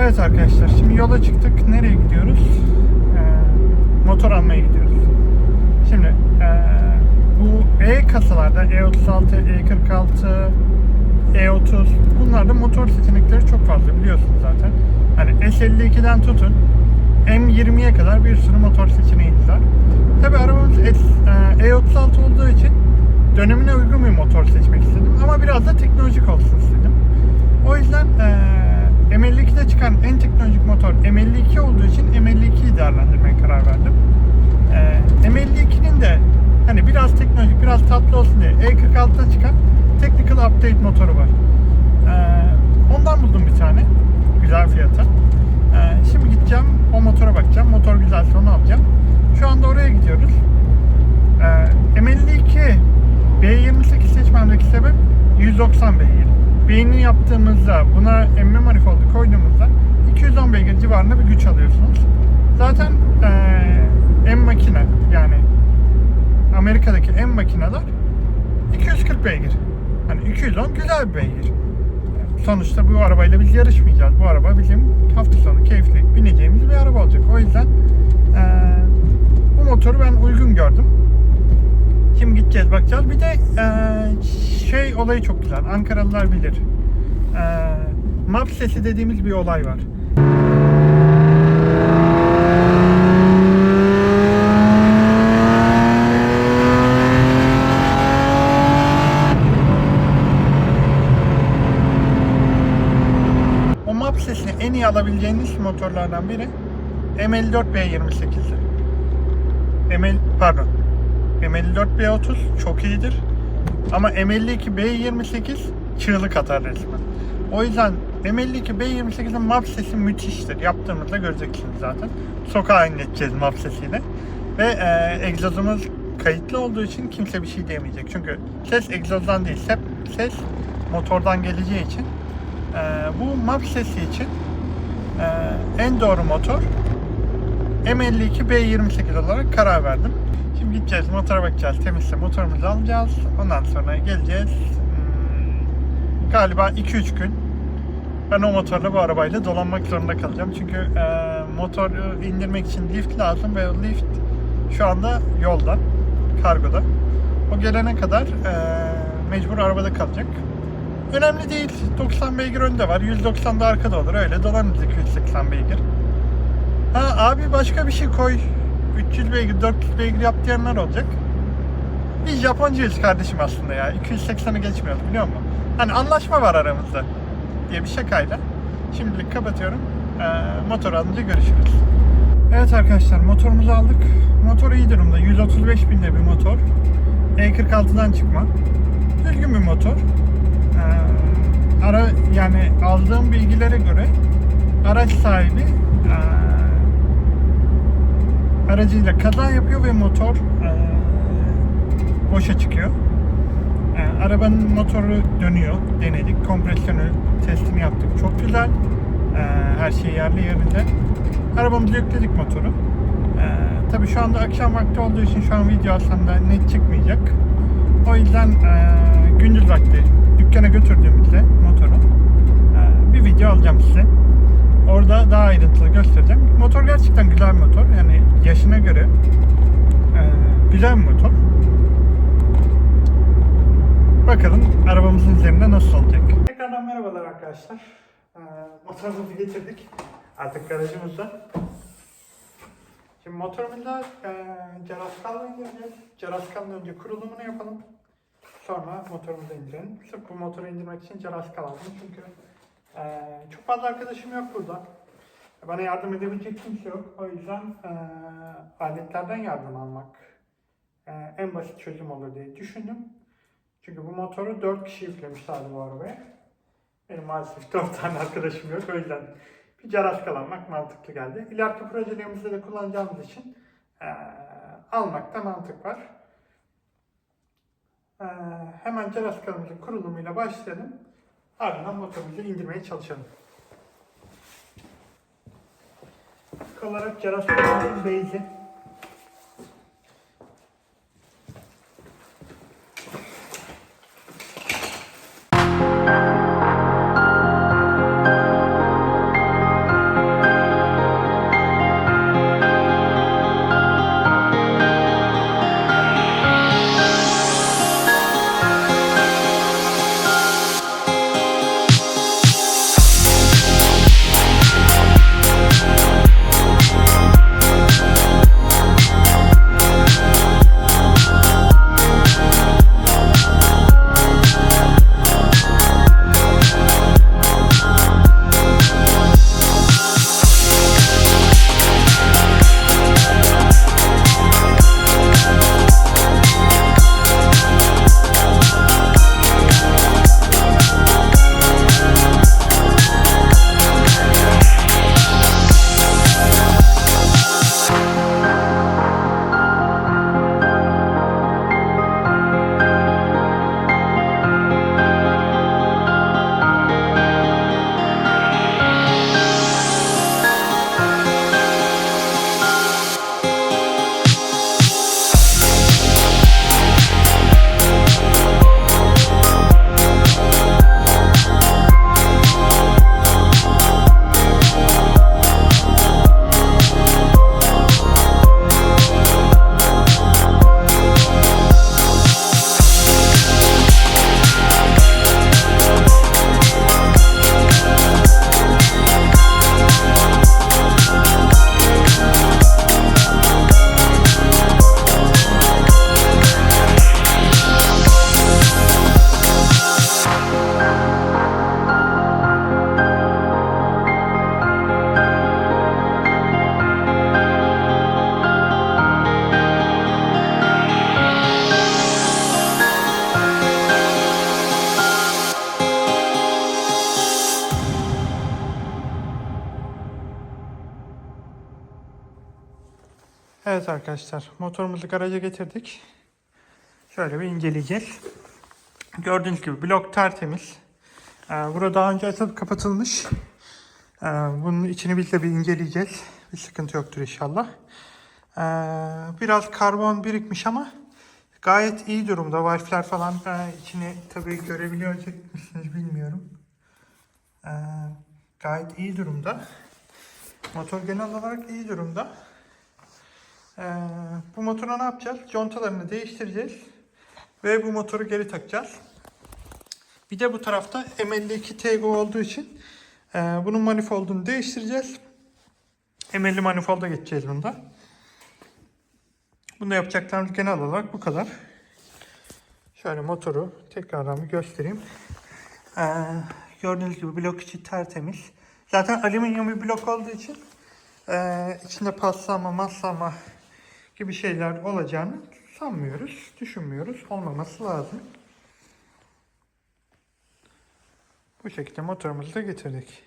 Evet arkadaşlar şimdi yola çıktık. Nereye gidiyoruz? Ee, motor almaya gidiyoruz. Şimdi ee, bu E kasalarda E36, E46, E30 bunlarda motor seçenekleri çok fazla biliyorsunuz zaten. Hani S52'den tutun M20'ye kadar bir sürü motor seçeneğimiz var. Tabi arabamız S- ee, E36 olduğu için dönemine uygun bir motor seçmek istedim ama biraz da teknolojik olsun istedim. O yüzden eee M52'de çıkan en teknolojik motor M52 olduğu için M52'yi değerlendirmeye karar verdim. Eee M52'nin de hani biraz teknolojik, biraz tatlı olsun diye E46'da çıkan Technical Update motoru var. Eee, ondan buldum bir tane güzel fiyata. Eee, şimdi gideceğim o motora bakacağım. Motor güzelse onu alacağım. Şu anda oraya gidiyoruz. Ee, M52 B28 seçmemdeki sebep 190 beygir. Beynini yaptığımızda buna emme manifoldu koyduğumuzda 210 beygir civarında bir güç alıyorsunuz. Zaten ee, M makine yani Amerika'daki M makineler 240 beygir. Hani 210 güzel bir beygir. Sonuçta bu arabayla biz yarışmayacağız. Bu araba bizim hafta sonu keyifli bineceğimiz bir araba olacak. O yüzden ee, bu motoru ben uygun gördüm. Şimdi gideceğiz bakacağız. Bir de eee, şey olayı çok güzel. Ankaralılar bilir. Eee map sesi dediğimiz bir olay var. O map sesini en iyi alabileceğiniz motorlardan biri M54 B28'dir. ML pardon. M54 B30 çok iyidir. Ama M52 B28 çığlık atar resmen. O yüzden M52 B28'in map sesi müthiştir. Yaptığımızda göreceksiniz zaten. Sokağa inleteceğiz map sesiyle. Ve e, egzozumuz kayıtlı olduğu için kimse bir şey diyemeyecek. Çünkü ses egzozdan değil, ses motordan geleceği için e, bu map sesi için e, en doğru motor M52 B28 olarak karar verdim. Şimdi gideceğiz, motora bakacağız. Temizse motorumuzu alacağız. Ondan sonra geleceğiz. Hmm, galiba 2-3 gün ben o motorla bu arabayla dolanmak zorunda kalacağım. Çünkü e, motoru indirmek için lift lazım ve lift şu anda yolda, kargoda. O gelene kadar e, mecbur arabada kalacak. Önemli değil. 90 beygir önde var. 190 da arkada olur. Öyle dolanırız 280 beygir. Ha abi başka bir şey koy. 300 beygir, 400 beygir yap diyenler olacak. Biz Japoncuyuz kardeşim aslında ya. 280'i geçmiyoruz biliyor musun? Hani anlaşma var aramızda diye bir şakayla. Şimdilik kapatıyorum. Ee, motor alınca görüşürüz. Evet arkadaşlar motorumuzu aldık. Motor iyi durumda. 135 binde bir motor. E46'dan çıkma. Düzgün bir motor. Ara yani aldığım bilgilere göre araç sahibi ee, aracıyla kaza yapıyor ve motor ee, boşa çıkıyor. Ee, arabanın motoru dönüyor. Denedik. Kompresyonu testini yaptık. Çok güzel. Ee, her şey yerli yerinde. Arabamızı yükledik motoru. Ee, tabii şu anda akşam vakti olduğu için şu an video alsam da net çıkmayacak. O yüzden ee, gündüz vakti dükkana götürdüğümüzde bir video alacağım size. Orada daha ayrıntılı göstereceğim. Motor gerçekten güzel bir motor. Yani yaşına göre ee, güzel bir motor. Bakalım arabamızın üzerinde nasıl olacak. Tekrardan merhabalar arkadaşlar. Ee, motorumuzu getirdik. Artık garajımızda. Şimdi motorumuza e, Ceraskalla indireceğiz. Ceraskal'ın önce kurulumunu yapalım. Sonra motorumuzu indirelim. Sırf bu motoru indirmek için Ceraskal aldım. Çünkü e, çok fazla arkadaşım yok burada. Bana yardım edebilecek kimse yok. O yüzden e, aletlerden yardım almak e, en basit çözüm olur diye düşündüm. Çünkü bu motoru 4 kişi yüklemişlerdi bu arabaya. Benim maalesef 4 tane arkadaşım yok. O yüzden bir caraskal almak mantıklı geldi. İleriki projelerimizde de kullanacağımız için eee almakta mantık var. Eee hemen caraskalımızın kurulumuyla başlayalım. Ardından motorumuzu indirmeye çalışalım. İlk olarak base'i. Evet arkadaşlar motorumuzu garaja getirdik. Şöyle bir inceleyeceğiz. Gördüğünüz gibi blok tertemiz. Ee, burada daha önce açılıp kapatılmış. Ee, bunun içini biz de bir inceleyeceğiz. Bir sıkıntı yoktur inşallah. Ee, biraz karbon birikmiş ama gayet iyi durumda. Valfler falan e, içini tabii görebilecek misiniz bilmiyorum. Gayet iyi durumda. Motor genel olarak iyi durumda. Ee, bu motora ne yapacağız? Contalarını değiştireceğiz. Ve bu motoru geri takacağız. Bir de bu tarafta M52 Tego olduğu için e, bunun manifoldunu değiştireceğiz. M50 manifolda geçeceğiz bunda. Bunda yapacaklarımız genel olarak bu kadar. Şöyle motoru tekrardan bir göstereyim. Ee, gördüğünüz gibi blok içi tertemiz. Zaten alüminyum bir blok olduğu için e, içinde paslama, maslama gibi şeyler olacağını sanmıyoruz, düşünmüyoruz. Olmaması lazım. Bu şekilde motorumuzu da getirdik.